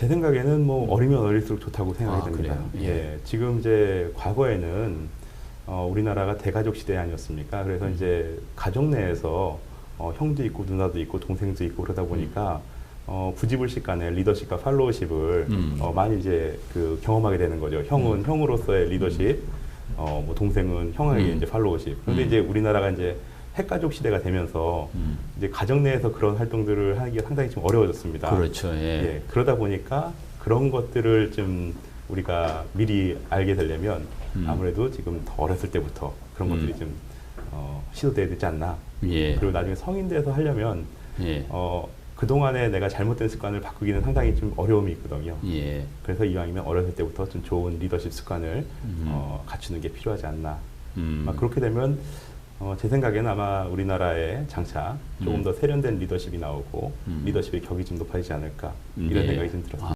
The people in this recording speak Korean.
제 생각에는 뭐 어리면 어릴수록 좋다고 생각이 아, 됩니다. 그래요? 예. 예. 지금 이제 과거에는 어, 우리나라가 대가족 시대 아니었습니까? 그래서 음. 이제 가족 내에서 어, 형도 있고 누나도 있고 동생도 있고 그러다 보니까 어, 부지불식 간에 리더십과 팔로우십을 음. 어, 많이 이제 그 경험하게 되는 거죠. 형은 형으로서의 리더십, 어, 뭐 동생은 형에게 음. 이제 팔로우십. 그런데 음. 이제 우리나라가 이제 핵가족 시대가 되면서 음. 이제 가정 내에서 그런 활동들을 하기가 상당히 좀 어려워졌습니다. 그렇죠. 예. 예, 그러다 보니까 그런 것들을 좀 우리가 미리 알게 되려면 음. 아무래도 지금 더 어렸을 때부터 그런 음. 것들이 좀 어, 시도돼야 되지 않나. 예. 그리고 나중에 성인 돼서 하려면 예. 어, 그동안에 내가 잘못된 습관을 바꾸기는 상당히 좀 어려움이 있거든요. 예. 그래서 이왕이면 어렸을 때부터 좀 좋은 리더십 습관을 음. 어, 갖추는 게 필요하지 않나. 음. 아, 그렇게 되면 어, 제 생각에는 아마 우리나라에 장차 조금 음. 더 세련된 리더십이 나오고 음. 리더십의 격이 좀 높아지지 않을까 이런 예. 생각이 좀 들었습니다.